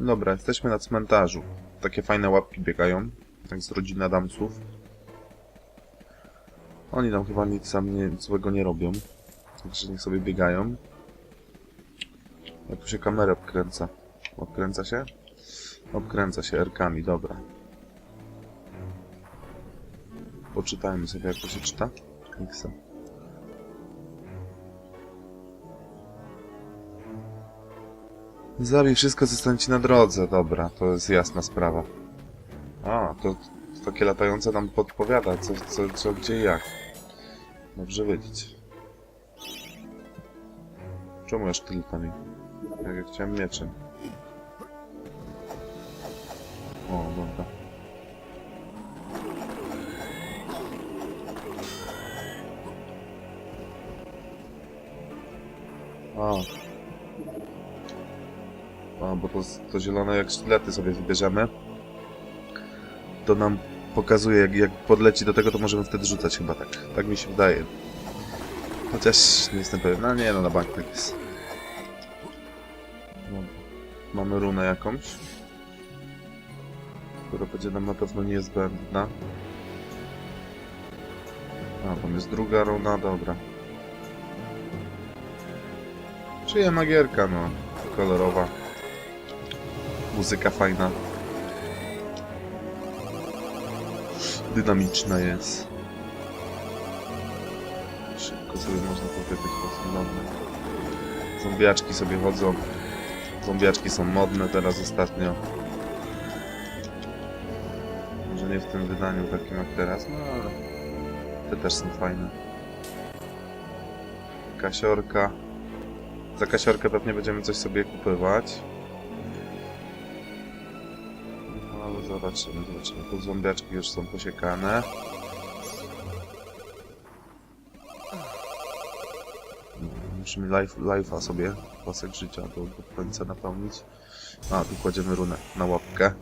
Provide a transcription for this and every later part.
Dobra, jesteśmy na cmentarzu. Takie fajne łapki biegają, tak z rodziny Adamsów. Oni nam chyba nic sam nie, złego nie robią. Także niech sobie biegają. Jak tu się kamerę obkręca? Obkręca się? Obkręca się erkami, dobra. Poczytajmy sobie, jak to się czyta. X. Zabij wszystko, co stanie ci na drodze. Dobra, to jest jasna sprawa. A, to, to takie latające nam podpowiada, co, co, co, gdzie i jak. Dobrze wiedzieć. Czemu aż tyle tam? Jak ja chciałem mieczem. O, dobra. A. Bo to, to zielone jak sztylety sobie wybierzemy, to nam pokazuje, jak, jak podleci do tego, to możemy wtedy rzucać chyba tak. Tak mi się wydaje. Chociaż nie jestem pewien. No nie, no na bank tak jest. Mamy runę jakąś, która będzie nam na pewno niezbędna. A, tam jest druga runa, dobra. Czyja magierka, no. Kolorowa. Muzyka fajna. Dynamiczna jest. Szybko sobie można pobiegać po tym. Zombiaczki sobie chodzą. Zombiaczki są modne teraz ostatnio. Może nie w tym wydaniu takim jak teraz, no ale te też są fajne. Kasiorka. Za kasiorkę pewnie będziemy coś sobie kupywać. Zobaczymy, zobaczymy. Tu zombiaczki już są posiekane. No, Musimy life, life'a sobie, pasek życia do, do końca napełnić. A, tu kładziemy runę na łapkę.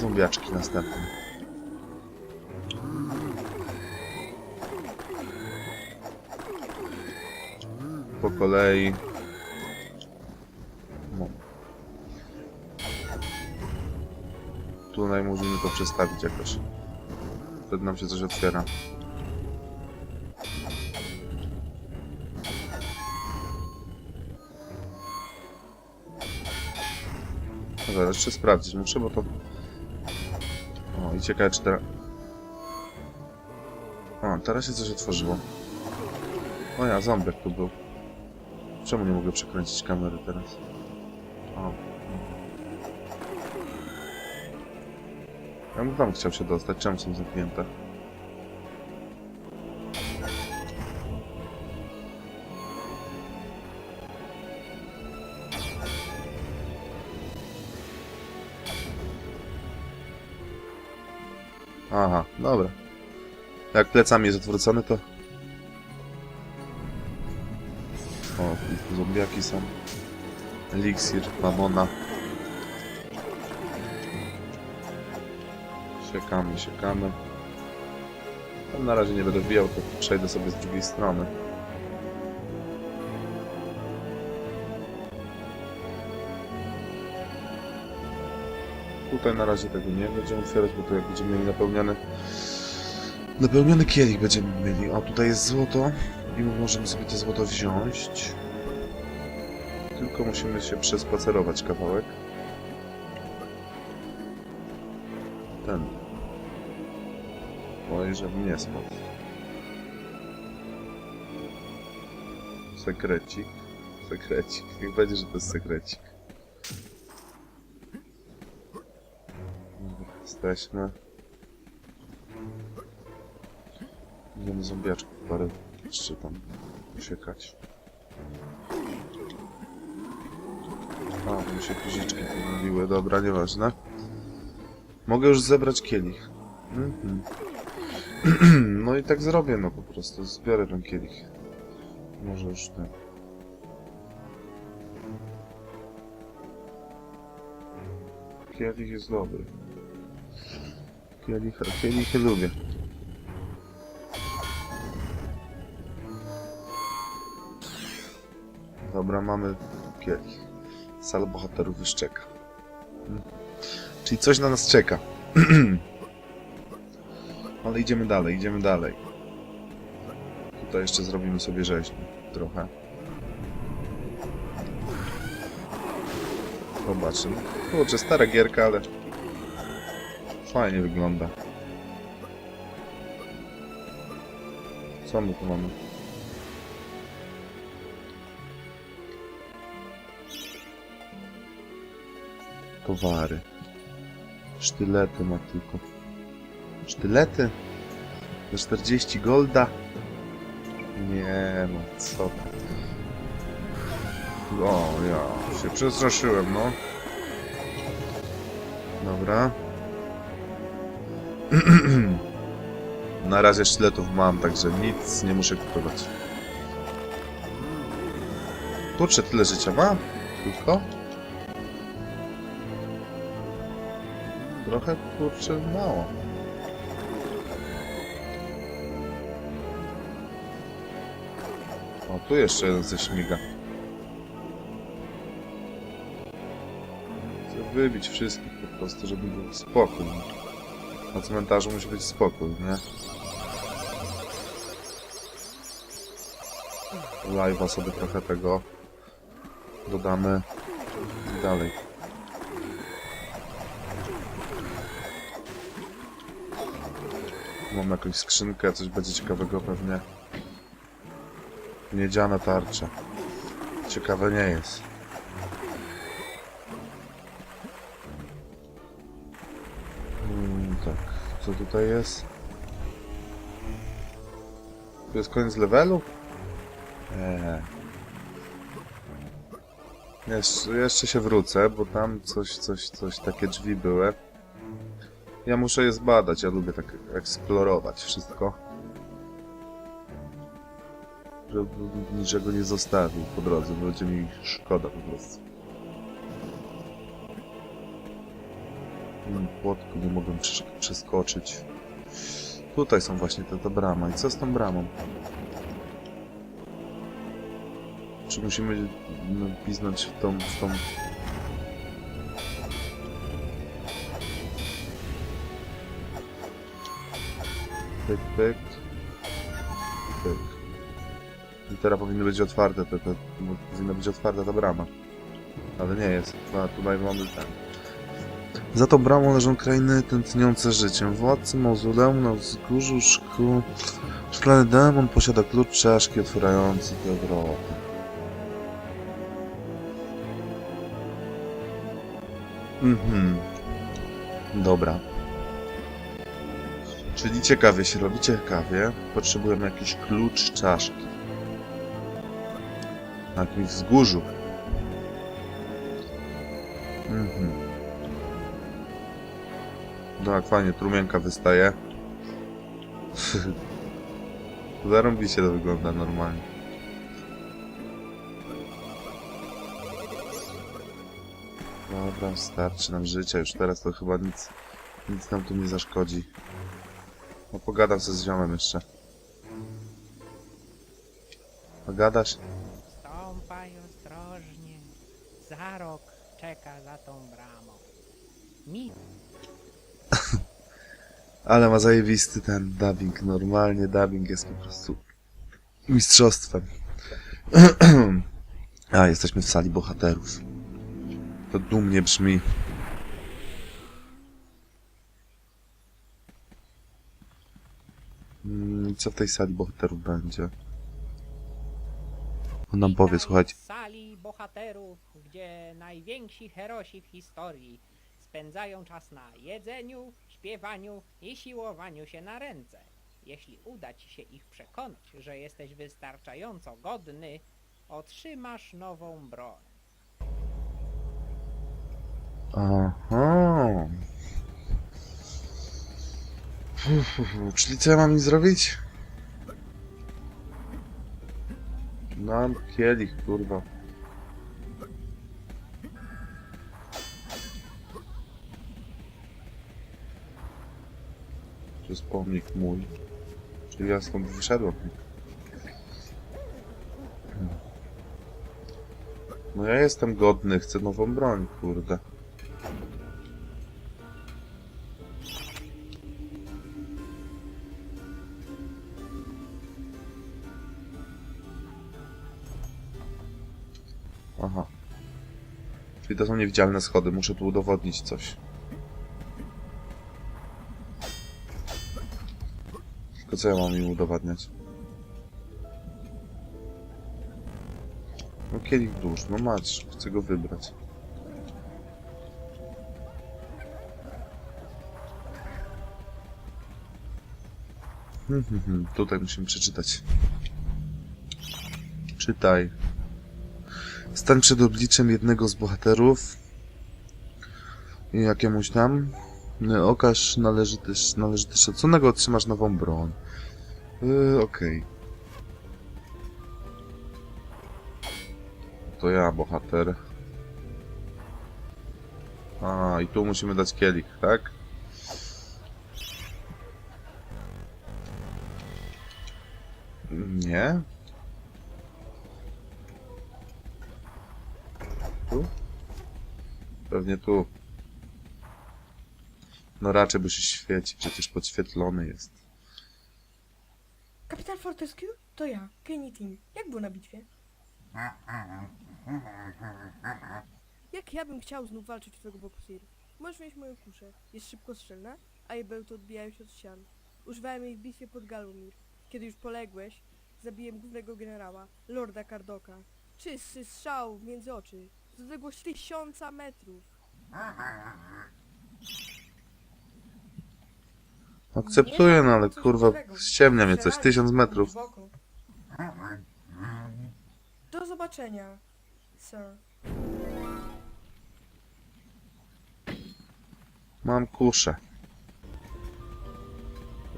Zombiaczki następne. Po kolei. No. Tutaj musimy to przestawić jakoś. Wtedy nam się coś otwiera. Dobra, jeszcze sprawdzić muszę, bo to... O, i ciekawe czy teraz... O, teraz się coś otworzyło. O ja, ząbek tu był. Czemu nie mogę przekręcić kamery teraz? O. Ja bym tam chciał się dostać, czemu są zamknięte? Aha, dobra. Jak plecami jest odwrócony, to... O, zombiaki są. Eliksir, mamona. Siekamy, siekamy. Tam na razie nie będę wbijał, to przejdę sobie z drugiej strony. Tutaj na razie tego nie będziemy otwierać, bo tu jak będziemy mieli napełniony napełniony kielich będziemy mieli. O, tutaj jest złoto i możemy sobie to złoto wziąć. Tylko musimy się przespacerować kawałek. Ten. Oj, żebym nie spadł. Sekrecik. Sekrecik. Niech będzie, że to jest sekrecik. Jesteśmy. Będziemy zombiaczków parę jeszcze tam uciekać. A, mi się guziczki pomyliły. Dobra, nieważne. Mogę już zebrać kielich. Mhm. no i tak zrobię, no po prostu. Zbiorę ten kielich. Może już ten. Kielich jest dobry. Kielich, kielichy lubię. Dobra, mamy kielich. Sala bohaterów już czeka. Hmm. Czyli coś na nas czeka. Ale idziemy dalej, idziemy dalej. Tutaj jeszcze zrobimy sobie rzeźnię. Trochę. Zobaczymy. Kurczę, stara gierka, ale... Fajnie wygląda. Co my tu mamy? Towary. Sztylety ma tylko. Sztylety? Za 40 golda? Nie no, co. O, ja się przestraszyłem, no. Dobra. Na razie sztyletów mam, także nic nie muszę kupować. Kurczę, tyle życia ma? Tylko? Trochę, kurczę, mało. O, tu jeszcze jeden ze śmiga. Chcę wybić wszystkich po prostu, żeby był spokój. Na cmentarzu musi być spokój, nie? Live'a sobie trochę tego dodamy dalej. Mam jakąś skrzynkę, coś będzie ciekawego pewnie. Miedziane tarcze. Ciekawe nie jest. Mm, tak, co tutaj jest? To jest koniec levelu? Eee. Jeszcze, jeszcze się wrócę, bo tam coś, coś, coś, takie drzwi były. Ja muszę je zbadać, ja lubię tak eksplorować wszystko. Żeby niczego nie zostawił po drodze, będzie mi szkoda po prostu. Płotku nie mogłem przeskoczyć. Tutaj są właśnie te, te brama. I co z tą bramą? Czy musimy no, piznąć w tą, w tą... Pyk. Pyk. Teraz powinny być otwarte te, te, powinna być otwarta ta brama. Ale nie jest. A tutaj mamy ten. Za tą bramą leżą krainy tętniące życiem. Władcy mauzoleum na wzgórzu szkół. Szklany demon posiada klucz czaszki otwierający tę Europę. Mhm. Dobra. Czyli ciekawie się robi, ciekawie. Potrzebujemy jakiś klucz czaszki. Na jakimś wzgórzu. Mhm. Jak fajnie, trumienka wystaje. Zarąbiście to wygląda normalnie. Dobra, starczy nam życia, już teraz to chyba nic, nic nam tu nie zaszkodzi. No pogadam ze z ziomem jeszcze. Pogadasz? Stąpaj ostrożnie. Za rok czeka za tą bramą. Mi Ale ma zajebisty ten dubbing, normalnie dubbing jest po prostu mistrzostwem. A, jesteśmy w sali bohaterów. To dumnie brzmi. Mm, Co w tej sali bohaterów będzie? On nam powie, Witam słuchajcie. w sali bohaterów, gdzie najwięksi herosi w historii spędzają czas na jedzeniu, śpiewaniu i siłowaniu się na ręce. Jeśli uda ci się ich przekonać, że jesteś wystarczająco godny, otrzymasz nową broń. Aha. Fu, fu, fu. Czyli co ja mam im zrobić? Mam kielich, kurwa. To jest pomnik mój. Czyli ja stąd wyszedłem. No ja jestem godny, chcę nową broń, kurde. Aha. Czyli to są niewidzialne schody, muszę tu udowodnić coś. Tylko co ja mam im udowadniać? No kielich dusz, no masz, chcę go wybrać. Hmm, hmm, hmm. Tutaj musimy przeczytać. Czytaj. Stań przed obliczem jednego z bohaterów. I jakiemuś tam. Y, Okaż należyty, należyty szacunek, otrzymasz nową broń. Yy, okej. To ja, bohater. A, i tu musimy dać kielich, tak? Nie? Tu? Pewnie tu. No raczej by się świeci, przecież podświetlony jest. Kapitan Fortescue? To ja, Kenny Team. Jak było na bitwie? Jak ja bym chciał znów walczyć u twojego boku, Sir? Możesz mieć moją kuszę. Jest szybkostrzelna, a jej bełty odbijają się od ścian. Używałem jej w bitwie pod Galumir. Kiedy już poległeś, zabiłem głównego generała, Lorda Kardoka. Czysty strzał między oczy. Z odległość tysiąca metrów. Akceptuję, no ale kurwa, ściemnia mnie coś, tysiąc metrów. Do zobaczenia, sir. Mam kuszę.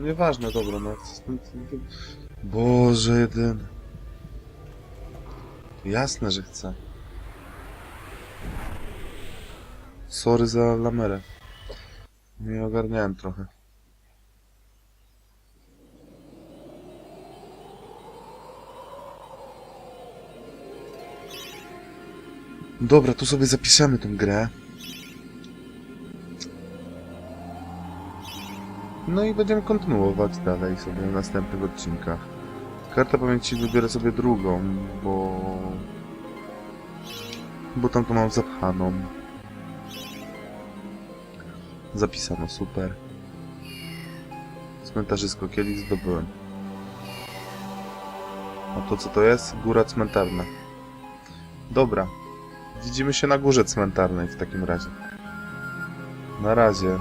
Nieważne, dobra, no. Boże, jeden. Jasne, że chcę. Sorry za lamerę. Nie ogarniałem trochę. Dobra, tu sobie zapiszemy tę grę. No i będziemy kontynuować dalej sobie w następnych odcinkach. Karta pamięci wybiorę sobie drugą, bo... Bo tam to mam zapchaną. Zapisano, super. Cmentarzysko kielich zdobyłem. A to co to jest? Góra cmentarna. Dobra. Widzimy się na górze cmentarnej w takim razie. Na razie.